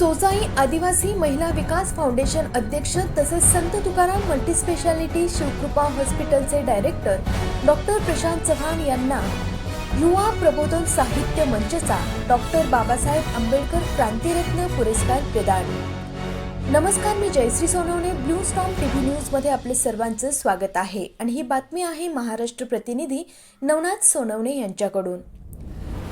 सोसाई आदिवासी महिला विकास फाउंडेशन अध्यक्ष तसेच संत तुकाराम मल्टीस्पेशालिटी शिवकृपा हॉस्पिटलचे डायरेक्टर डॉक्टर प्रशांत चव्हाण यांना युवा प्रबोधन साहित्य मंचचा डॉक्टर बाबासाहेब आंबेडकर क्रांतिरत्न पुरस्कार प्रदान. नमस्कार मी Jayashree Sonawane blue storm TV V न्यूजमध्ये आपले सर्वांचं स्वागत आहे. आणि ही बातमी आहे महाराष्ट्र प्रतिनिधी नवनाथ सोनवणे यांच्याकडून.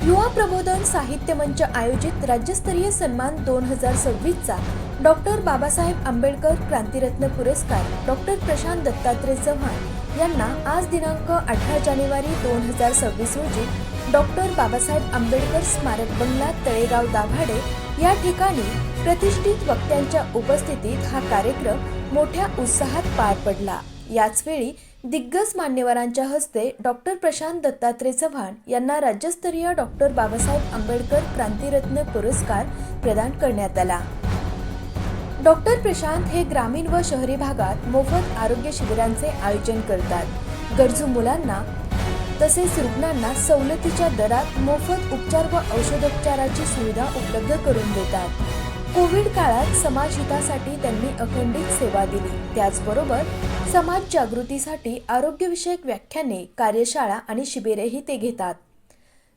युवा प्रबोधन साहित्य मंच आयोजित राज्यस्तरीय सन्मान दोन हजार सव्वीसचा डॉक्टर बाबासाहेब आंबेडकर क्रांतिरत्न पुरस्कार डॉक्टर प्रशांत दत्तात्रय चव्हाण यांना आज दिनांक अठरा जानेवारी दोन हजार सव्वीस रोजी डॉक्टर बाबासाहेब आंबेडकर स्मारक बंगला तळेगाव दाभाडे या ठिकाणी प्रतिष्ठित वक्त्यांच्या उपस्थितीत हा कार्यक्रम मोठ्या उत्साहात पार पडला. याचवेळी दिग्गज मान्यवरांच्या हस्ते डॉक्टर प्रशांत दत्तात्रय चव्हाण यांना राज्यस्तरीय डॉक्टर बाबासाहेब आंबेडकर क्रांतिरत्न पुरस्कार प्रदान करण्यात आला. डॉक्टर प्रशांत हे ग्रामीण व शहरी भागात मोफत आरोग्य शिबिरांचे आयोजन करतात. गरजू मुलांना तसेच रुग्णांना सवलतीच्या दरात मोफत उपचार व औषधोपचाराची सुविधा उपलब्ध करून देतात. कोविड काळात समाज हितासाठी त्यांनी अखंडित सेवा दिली. त्याचबरोबर समाज जागृतीसाठी आरोग्यविषयक व्याख्याने कार्यशाळा आणि शिबिरेही ते घेतात.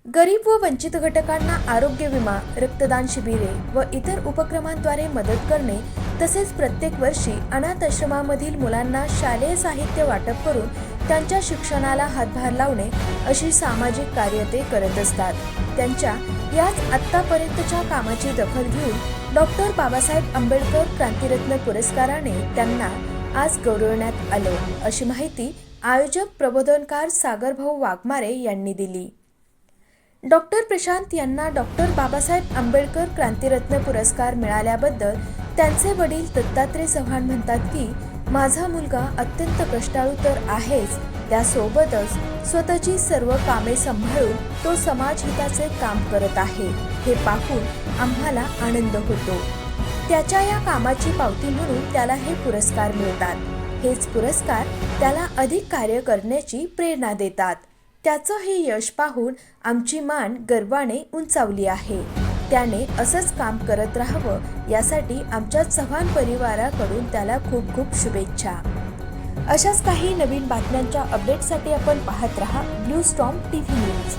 गरीब व वंचित घटकांना आरोग्य विमा रक्तदान शिबिरे व इतर उपक्रमांद्वारे मदत करणे तसेच प्रत्येक वर्षी अनाथ आश्रमामधील मुलांना शालेय साहित्य वाटप करून त्यांच्या शिक्षणाला हातभार लावणे अशी सामाजिक कार्य ते करत असतात. त्यांच्या याच आत्तापर्यंतच्या कामाची दखल घेऊन डॉक्टर बाबासाहेब आंबेडकर क्रांतिरत्न पुरस्काराने त्यांना आज गौरवण्यात आलं अशी माहिती आयोजक प्रबोधनकार सागरभाऊ वाघमारे यांनी दिली. डॉक्टर प्रशांत यांना डॉक्टर बाबासाहेब आंबेडकर क्रांतिरत्न पुरस्कार मिळाल्याबद्दल त्यांचे वडील दत्तात्रय चव्हाण म्हणतात की माझा मुलगा अत्यंत कष्टाळू तर आहेच त्यासोबतच स्वतःची सर्व कामे सांभाळून तो समाजहिताचे काम करत आहे हे पाहून आम्हाला आनंद होतो. त्याच्या या कामाची पावती म्हणून त्याला हे पुरस्कार मिळतात. हेच पुरस्कार त्याला अधिक कार्य करण्याची प्रेरणा देतात. त्याचं हे यश पाहून आमची मान गर्वाने उंचावली आहे. त्याने असंच काम करत राहावं यासाठी आमच्या चव्हाण परिवाराकडून त्याला खूप खूप शुभेच्छा. अशाच काही नवीन बातम्यांच्या अपडेटसाठी आपण पाहत रहा blue storm T V news